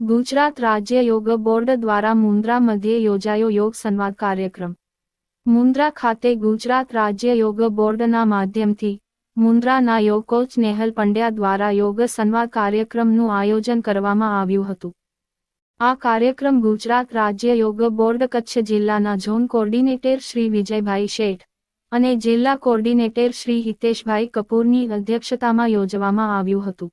ગુજરાત રાજ્ય યોગ બોર્ડ દ્વારા મુન્દ્રા મધ્યે યોજાયો યોગ સંવાદ કાર્યક્રમ. મુન્દ્રા ખાતે ગુજરાત રાજ્ય યોગ બોર્ડના માધ્યમથી મુન્દ્રાના યોગ કોચ નેહલ પંડ્યા દ્વારા યોગ સંવાદ કાર્યક્રમનું આયોજન કરવામાં આવ્યું હતું. આ કાર્યક્રમ ગુજરાત રાજ્ય યોગ બોર્ડ કચ્છ જિલ્લાના ઝોન કોર્ડિનેટર શ્રી વિજયભાઈ શેઠ અને જિલ્લા કોર્ડિનેટર શ્રી હિતેશભાઈ કપૂરની અધ્યક્ષતામાં યોજવામાં આવ્યું હતું.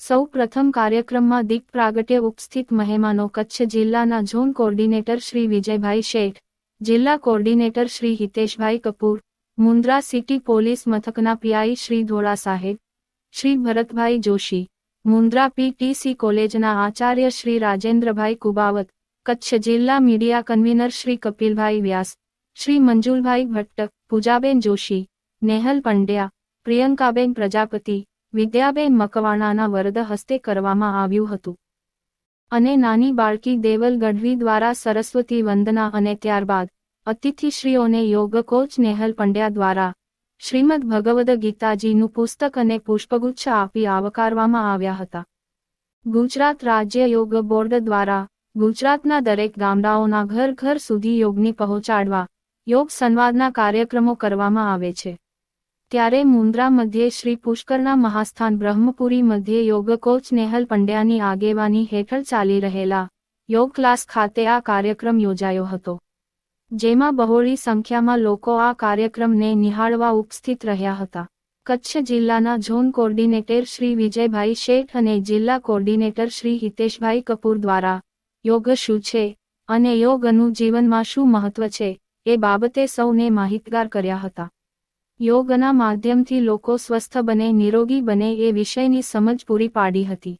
સૌ પ્રથમ કાર્યક્રમમાં દીપ પ્રાગટ્ય ઉપસ્થિત મહેમાનો કચ્છ જિલ્લાના ઝોન કોર્ડિનેટર શ્રી વિજયભાઈ શેઠ, જિલ્લા coordinator Shri Hiteshbhai Kapoor, Mundra city police મથકના પીઆઈ શ્રી ધોળા સાહેબ, શ્રી ભરતભાઈ જોશી મુન્દ્રા પીટીસી કોલેજના આચાર્ય શ્રી રાજેન્દ્રભાઈ કુબાવત, કચ્છ જિલ્લા મીડિયા કન્વીનર શ્રી કપિલભાઈ વ્યાસ, શ્રી મંજુલભાઈ ભટ્ટ, પૂજાબેન જોશી, નેહલ પંડ્યા, પ્રિયંકાબેન પ્રજાપતિ, વિદ્યાબેન મકવાણાના વરદ હસ્તે કરવામાં આવ્યું હતું. અને નાની બાળકી દેવલ ગઢવી દ્વારા સરસ્વતી વંદના અને ત્યારબાદ અતિથિશ્રીઓને યોગ કોચ નેહલ પંડ્યા દ્વારા શ્રીમદ ભગવદ ગીતાજીનું પુસ્તક અને પુષ્પગુચ્છ આપી આવકારવામાં આવ્યા હતા. ગુજરાત રાજ્ય યોગ બોર્ડ દ્વારા ગુજરાતના દરેક ગામડાઓના ઘર ઘર સુધી યોગની પહોંચાડવા યોગ સંવાદના કાર્યક્રમો કરવામાં આવે છે. ત્યારે મુન્દ્રા મધ્યે શ્રી પુષ્કરના મહાસ્થાન બ્રહ્મપુરી મધ્યે યોગ કોચ નેહલ પંડ્યાની આગેવાની હેઠળ ચાલી રહેલા યોગ ક્લાસ ખાતે આ કાર્યક્રમ યોજાયો હતો. જેમાં બહોળી સંખ્યામાં લોકો આ કાર્યક્રમને નિહાળવા ઉપસ્થિત રહ્યા હતા. કચ્છ જિલ્લાના ઝોન કોર્ડિનેટર શ્રી વિજયભાઈ શેઠ અને જિલ્લા કોર્ડિનેટર શ્રી હિતેશભાઈ કપૂર દ્વારા, યોગ શું છે? અને યોગનું જીવનમાં શું મહત્વ છે? એ બાબતે સૌને માહિતગાર કર્યા હતા. યોગના માધ્યમથી લોકો સ્વસ્થ બને, નિરોગી બને એ વિષયની સમજ પૂરી પાડી હતી.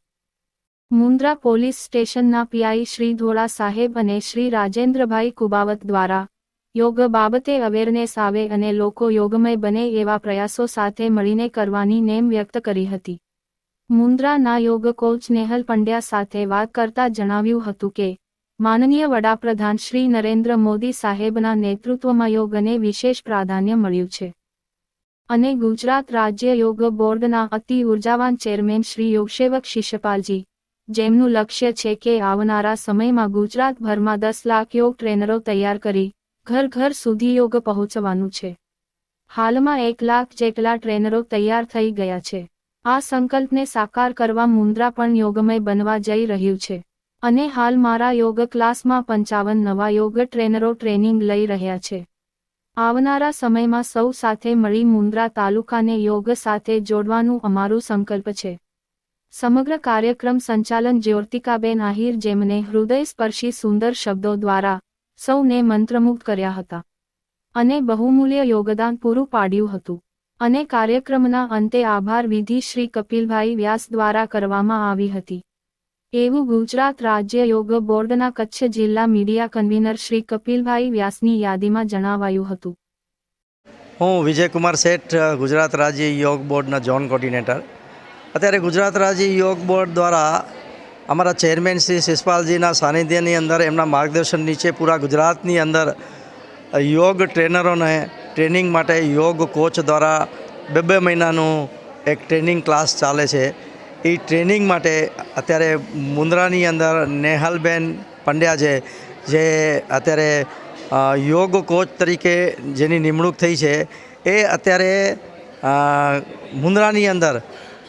મુન્દ્રા પોલીસ સ્ટેશનના પીઆઈ શ્રી ધોળા સાહેબ અને શ્રી રાજેન્દ્રભાઈ કુબાવત દ્વારા યોગ બાબતે અવેરનેસ આવે અને લોકો યોગમય બને એવા પ્રયાસો સાથે મળીને કરવાની નેમ વ્યક્ત કરી હતી. મુન્દ્રાના યોગ કોચ નેહલ પંડ્યા સાથે વાત કરતા જણાવ્યું હતું કે, માનનીય વડાપ્રધાન શ્રી નરેન્દ્ર મોદી સાહેબના નેતૃત્વમાં યોગને વિશેષ પ્રાધાન્ય મળ્યું છે. અને ગુજરાત રાજ્ય યોગ બોર્ડના અતિ ઉર્જાવાન ચેરમેન શ્રી યોગસેવક શિષ્યપાલજી જેમનું લક્ષ્ય છે કે આવનારા સમયમાં ગુજરાતભરમાં દસ લાખ યોગ ટ્રેનરો તૈયાર કરી ઘર ઘર સુધી યોગ પહોંચવાનું છે. હાલમાં એક લાખ જેટલા ટ્રેનરો તૈયાર થઈ ગયા છે. આ સંકલ્પને સાકાર કરવા મુન્દ્રા પણ યોગમય બનવા જઈ રહ્યું છે. અને હાલ મારા યોગ ક્લાસમાં પંચાવન નવા યોગ ટ્રેનરો ટ્રેનિંગ લઈ રહ્યા છે. આવનારા સમયમાં સૌ સાથે મળી મુન્દ્રા તાલુકાને યોગ સાથે જોડવાનું અમારું સંકલ્પ છે. સમગ્ર કાર્યક્રમ સંચાલન જ્યોર્તિકાબેન આહિર જેમને હૃદયસ્પર્શી સુંદર શબ્દો દ્વારા સૌને મંત્રમુગ્ધ કર્યા હતા અને બહુમૂલ્ય યોગદાન પૂરું પાડ્યું હતું. અને કાર્યક્રમના અંતે આભાર વિધિ શ્રી કપિલભાઈ વ્યાસ દ્વારા કરવામાં આવી હતી. એવું ગુજરાત રાજ્ય યોગ બોર્ડના કચ્છ જિલ્લા મીડિયા કન્વીનર શ્રી કપિલભાઈ વ્યાસની યાદીમાં જણાવાયું હતું. હું વિજયકુમાર શેઠ, ગુજરાત રાજ્ય યોગ બોર્ડના ઝોન કોર્ડિનેટર. અત્યારે ગુજરાત રાજ્ય યોગ બોર્ડ દ્વારા અમારા ચેરમેન શ્રી શિષપાલજીના સાનિધ્યની અંદર એમના માર્ગદર્શન નીચે પૂરા ગુજરાતની અંદર યોગ ટ્રેનરોને ટ્રેનિંગ માટે યોગ કોચ દ્વારા બે બે મહિનાનું એક ટ્રેનિંગ ક્લાસ ચાલે છે. એ ટ્રેનિંગ માટે અત્યારે મુન્દ્રાની અંદર નેહલબેન પંડ્યા છે, જે અત્યારે યોગ કોચ તરીકે જેની નિમણૂક થઈ છે, એ અત્યારે મુંદ્રાની અંદર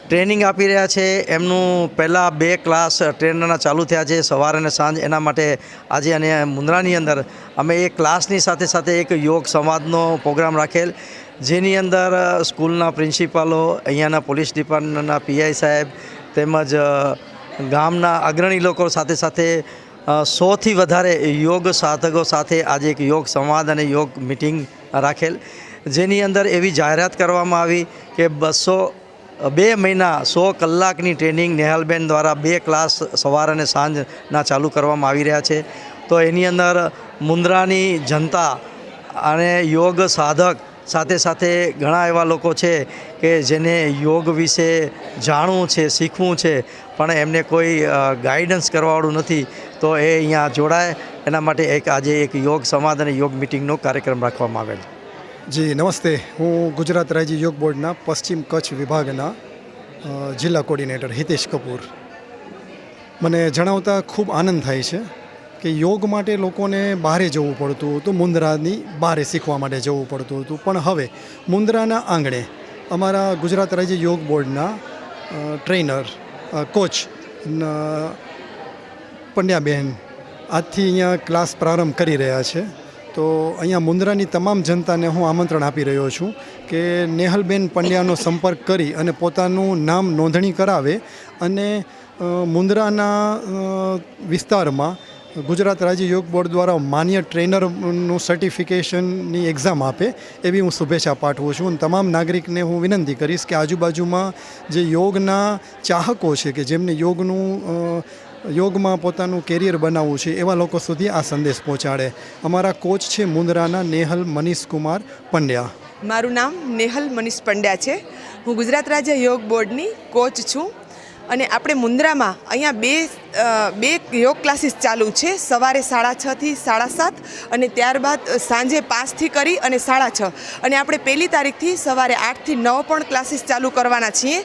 ટ્રેનિંગ આપી રહ્યા છે. એમનું પહેલાં બે ક્લાસ ટ્રેનરના ચાલુ થયા છે સવાર અને સાંજ. એના માટે આજે અને મુન્દ્રાની અંદર અમે એ ક્લાસની સાથે સાથે એક યોગ સંવાદનો પ્રોગ્રામ રાખેલ. જેની અંદર સ્કૂલના પ્રિન્સિપાલો, અહીંયાના પોલીસ ડિપાર્ટમેન્ટના પીઆઈ સાહેબ તેમજ ગામના અગ્રણી લોકો સાથે સાથે સોથી વધારે યોગ સાધકો સાથે આજે એક યોગ સંવાદ અને યોગ મિટિંગ રાખેલ. જેની અંદર એવી જાહેરાત કરવામાં આવી કે બસો બે મહિના સો કલાકની ટ્રેનિંગ નેહાલબેન દ્વારા બે ક્લાસ સવાર અને સાંજના ચાલુ કરવામાં આવી રહ્યા છે. તો એની અંદર મુન્દ્રાની જનતા અને યોગ સાધક સાથે સાથે ઘણા એવા લોકો છે કે જેને યોગ વિશે જાણવું છે, શીખવું છે, પણ એમને કોઈ ગાઈડન્સ કરવાવાળું નથી. તો એ અહીંયા જોડાય. એના માટે એક આજે એક યોગ સંવાદ અને યોગ મિટિંગનો કાર્યક્રમ રાખવામાં આવેલ. જી, નમસ્તે. હું ગુજરાત રાજ્ય યોગ બોર્ડના પશ્ચિમ કચ્છ વિભાગના જિલ્લા કોર્ડિનેટર હિતેશ કપૂર. મને જણાવતા ખૂબ આનંદ થાય છે કે યોગ માટે લોકોને બહારે જવું પડતું હતું, મુંદ્રાની બહારે શીખવા માટે જવું પડતું હતું. પણ હવે મુન્દ્રાના આંગણે અમારા ગુજરાત રાજ્ય યોગ બોર્ડના ટ્રેનર કોચ પંડ્યાબેન આજથી અહીંયા ક્લાસ પ્રારંભ કરી રહ્યા છે. તો અહીંયા મુન્દ્રાની તમામ જનતાને હું આમંત્રણ આપી રહ્યો છું કે નેહલબેન પંડ્યાનો સંપર્ક કરી અને પોતાનું નામ નોંધણી કરાવે અને મુંદ્રાના વિસ્તારમાં ગુજરાત રાજ્ય યોગ બોર્ડ દ્વારા માન્ય ટ્રેનરનું સર્ટિફિકેશનની એક્ઝામ આપે એવી હું શુભેચ્છા પાઠવું છું. અને તમામ નાગરિકને હું વિનંતી કરીશ કે આજુબાજુમાં જે યોગના ચાહકો છે કે જેમને યોગનું યોગમાં પોતાનું કેરિયર બનાવવું છે એવા લોકો સુધી આ સંદેશ પહોંચાડે. અમારા કોચ છે મુન્દ્રાના નેહલ મનીષ કુમાર પંડ્યા. મારું નામ નેહલ મનીષ પંડ્યા છે. હું ગુજરાત રાજ્ય યોગ બોર્ડની કોચ છું. અને આપણે મુન્દ્રામાં અહીંયા બે બે યોગ ક્લાસીસ ચાલુ છે. સવારે સાડા છથી સાડા સાત અને ત્યારબાદ સાંજે પાંચથી કરી અને સાડા છ. અને આપણે પહેલી તારીખથી સવારે આઠથી નવ પણ ક્લાસીસ ચાલુ કરવાના છીએ.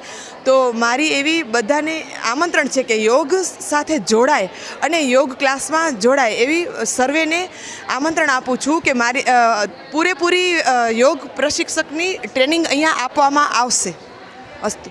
તો મારી એવી બધાને આમંત્રણ છે કે યોગ સાથે જોડાય અને યોગ ક્લાસમાં જોડાય એવી સર્વેને આમંત્રણ આપું છું કે મારી પૂરેપૂરી યોગ પ્રશિક્ષકની ટ્રેનિંગ અહીંયા આપવામાં આવશે. અસ્તુ.